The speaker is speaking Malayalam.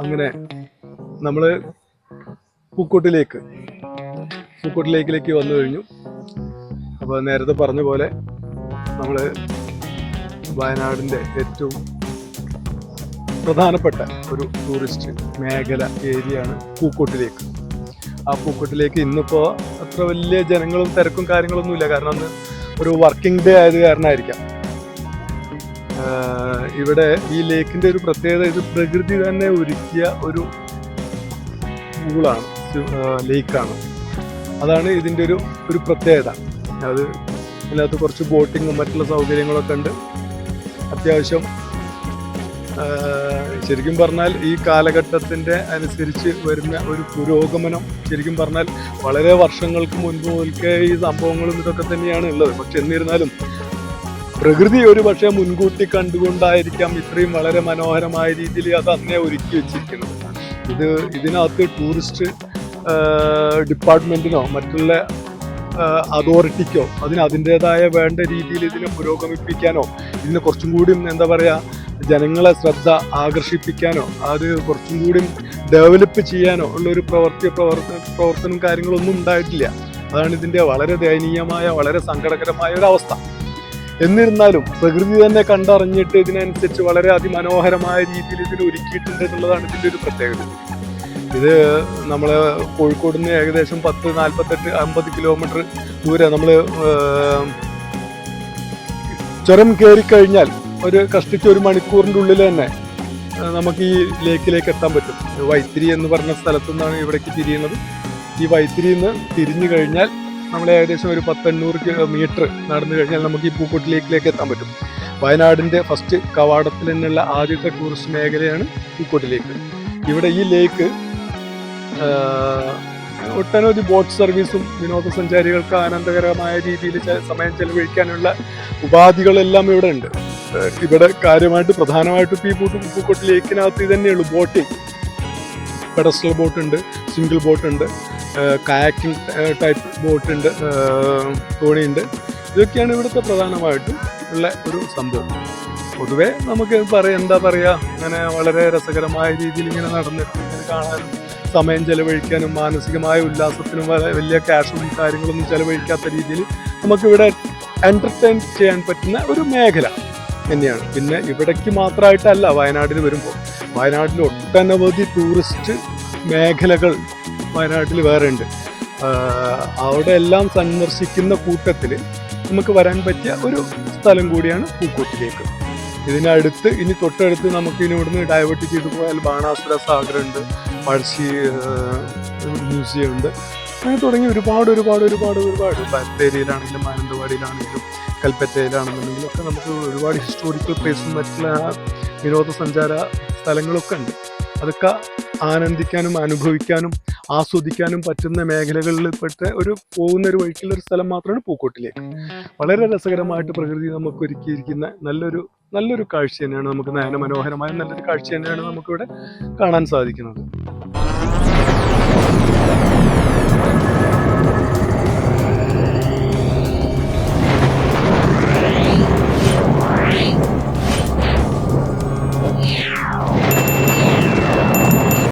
അങ്ങനെ നമ്മൾ പൂക്കോട്ടിലേക്ക് പൂക്കോട്ട് ലേക്കിലേക്ക് വന്നു കഴിഞ്ഞു. അപ്പോൾ നേരത്തെ പറഞ്ഞ പോലെ നമ്മൾ വയനാടിന്റെ ഏറ്റവും പ്രധാനപ്പെട്ട ഒരു ടൂറിസ്റ്റ് മേഖല ഏരിയയാണ് പൂക്കോട്ടിലേക്ക്. ആ പൂക്കോട്ടിലേക്ക് ഇന്നിപ്പോൾ അത്ര വലിയ ജനങ്ങളും തിരക്കും കാര്യങ്ങളൊന്നുമില്ല. കാരണം അന്ന് ഒരു വർക്കിംഗ് ഡേ ആയത് കാരണമായിരിക്കാം. ഇവിടെ ഈ ലേക്കിന്റെ ഒരു പ്രത്യേകത ഇത് പ്രകൃതി തന്നെ ഒരുക്കിയ ഒരു പൂളാണ് ലേക്കാണ്. അതാണ് ഇതിന്റെ ഒരു ഒരു പ്രത്യേകത. അത് ഇതിനകത്ത് കുറച്ച് ബോട്ടിങ്ങും മറ്റുള്ള സൗകര്യങ്ങളൊക്കെ ഉണ്ട്. അത്യാവശ്യം ശരിക്കും പറഞ്ഞാൽ ഈ കാലഘട്ടത്തിന്റെ അനുസരിച്ച് വരുന്ന ഒരു പുരോഗമനം ശരിക്കും പറഞ്ഞാൽ വളരെ വർഷങ്ങൾക്ക് മുൻപ് മുതൽക്കേ ഈ സംഭവങ്ങളും ഇതൊക്കെ തന്നെയാണ് ഉള്ളത്. പക്ഷെ എന്നിരുന്നാലും പ്രകൃതി ഒരു പക്ഷേ മുൻകൂട്ടി കണ്ടുകൊണ്ടായിരിക്കാം ഇത്രയും വളരെ മനോഹരമായ രീതിയിൽ അത് അന്നേ ഒരുക്കി വെച്ചിരിക്കുന്നത്. ഇത് ഇതിനകത്ത് ടൂറിസ്റ്റ് ഡിപ്പാർട്ട്മെന്റിനോ മറ്റുള്ള അതോറിറ്റിക്കോ അതിന് അതിന്റെതായ വേണ്ട രീതിയിൽ ഇതിനെ പുരോഗമിപ്പിക്കാനോ ഇതിന് കുറച്ചും കൂടി എന്താ പറയുക ജനങ്ങളെ ശ്രദ്ധ ആകർഷിപ്പിക്കാനോ അത് കുറച്ചും കൂടി ഡെവലപ്പ് ചെയ്യാനോ ഉള്ള ഒരു പ്രവർത്തി പ്രവർത്തന പ്രവർത്തനം കാര്യങ്ങളൊന്നും ഉണ്ടായിട്ടില്ല. അതാണ് ഇതിന്റെ വളരെ ദയനീയമായ വളരെ സങ്കടകരമായ ഒരു അവസ്ഥ. എന്നിരുന്നാലും പ്രകൃതി തന്നെ കണ്ടറിഞ്ഞിട്ട് ഇതിനനുസരിച്ച് വളരെ അതിമനോഹരമായ രീതിയിൽ ഇതിൽ ഒരുക്കിയിട്ടുണ്ട് എന്നുള്ളതാണ് ഇതിന്റെ ഒരു പ്രത്യേകത. ഇത് നമ്മൾ കോഴിക്കോട് നിന്ന് ഏകദേശം പത്ത് നാൽപ്പത്തെട്ട് അമ്പത് കിലോമീറ്റർ ദൂരെ നമ്മൾ ചുരം കയറി കഴിഞ്ഞാൽ ഒരു കഷ്ടിച്ച് ഒരു മണിക്കൂറിന്റെ ഉള്ളിൽ തന്നെ നമുക്ക് ഈ ലേക്കിലേക്ക് എത്താൻ പറ്റും. വൈത്തിരി എന്ന് പറഞ്ഞ സ്ഥലത്തു നിന്നാണ് ഇവിടേക്ക് തിരിയുന്നത്. ഈ വൈത്തിരിയിൽ നിന്ന് തിരിഞ്ഞു കഴിഞ്ഞാൽ നമ്മൾ ഏകദേശം ഒരു പത്തെണ്ണൂറ് കിലോമീറ്റർ നടന്നു കഴിഞ്ഞാൽ നമുക്ക് ഈ പൂക്കോട്ട് ലേക്കിലേക്ക് എത്താൻ പറ്റും. വയനാടിന്റെ ഫസ്റ്റ് കവാടത്തിൽ നിന്നുള്ള ആദ്യത്തെ ടൂറിസ്റ്റ് മേഖലയാണ് പൂക്കോട്ട് ലേക്ക് ഇവിടെ ഈ ലേക്ക് ഒട്ടനവധി ബോട്ട് സർവീസും വിനോദസഞ്ചാരികൾക്ക് ആനന്ദകരമായ രീതിയിൽ സമയം ചെലവഴിക്കാനുള്ള ഉപാധികളെല്ലാം ഇവിടെ ഉണ്ട്. ഇവിടെ കാര്യമായിട്ട് പ്രധാനമായിട്ടും ഈ പൂട്ട് പൂക്കോട്ട് ലേക്കിനകത്ത് തന്നെയുള്ളൂ ബോട്ടിങ് പെഡസ്റ്റൽ ബോട്ടുണ്ട് സിംഗിൾ ബോട്ട് ഉണ്ട്. കയാക്കിംഗ് ടൈപ്പ് ബോട്ട് ആഹ്, തോണിയുണ്ട് ഇതൊക്കെയാണ് ഇവിടുത്തെ പ്രധാനമായിട്ടും ഉള്ള ഒരു സംഭവം. പൊതുവേ നമുക്ക് പറയാം എന്താ പറയുക അങ്ങനെ വളരെ രസകരമായ രീതിയിൽ ഇങ്ങനെ നടന്നിട്ട് ഇങ്ങനെ കാണാനും സമയം ചെലവഴിക്കാനും മാനസികമായ ഉല്ലാസത്തിനും വലിയ ക്യാഷും കാര്യങ്ങളൊന്നും ചെലവഴിക്കാത്ത രീതിയിൽ നമുക്കിവിടെ എന്റർടൈൻ ചെയ്യാൻ പറ്റുന്ന ഒരു മേഖല തന്നെയാണ്. പിന്നെ ഇവിടേക്ക് മാത്രമായിട്ടല്ല വയനാട്ടിൽ വരുമ്പോൾ. വയനാട്ടിൽ ഒട്ടനവധി ടൂറിസ്റ്റ് മേഖലകൾ വയനാട്ടിൽ വേറെ ഉണ്ട് അവിടെ എല്ലാം സന്ദർശിക്കുന്ന കൂട്ടത്തിൽ നമുക്ക് വരാൻ പറ്റിയ ഒരു സ്ഥലം കൂടിയാണ് പൂക്കോട്ടിലേക്ക് ഇതിനടുത്ത് ഇനി തൊട്ടടുത്ത് നമുക്ക് ഇനി ഇവിടുന്ന് ഡൈവേർട്ട് ചെയ്ത് പോയാൽ ബാണാസുര സാഗർ ഉണ്ട് പഴശ്ശി മ്യൂസിയം ഉണ്ട്. അങ്ങനെ തുടങ്ങി ഒരുപാട് ഒരുപാട് ഒരുപാട് ഒരുപാട്. ബത്തേരിയിലാണെങ്കിലും മാനന്തവാടിയിലാണെങ്കിലും കൽപ്പറ്റയിലാണെന്നുണ്ടെങ്കിലും ഒക്കെ നമുക്ക് ഒരുപാട് ഹിസ്റ്റോറിക്കൽ പ്ലേസും മറ്റുള്ള വിനോദസഞ്ചാര സ്ഥലങ്ങളൊക്കെ ഉണ്ട്. അതൊക്കെ ആനന്ദിക്കാനും അനുഭവിക്കാനും ആസ്വദിക്കാനും പറ്റുന്ന മേഖലകളിൽ പെട്ട ഒരു പോകുന്ന ഒരു വഴിക്കുള്ള ഒരു സ്ഥലം മാത്രമാണ് പൂക്കോട്ടിലേക്ക്. വളരെ രസകരമായിട്ട് പ്രകൃതി നമുക്ക് ഒരുക്കിയിരിക്കുന്ന നല്ലൊരു നല്ലൊരു കാഴ്ച തന്നെയാണ് നമുക്ക് നയന മനോഹരമായ നല്ലൊരു കാഴ്ച തന്നെയാണ് നമുക്കിവിടെ കാണാൻ സാധിക്കുന്നത്.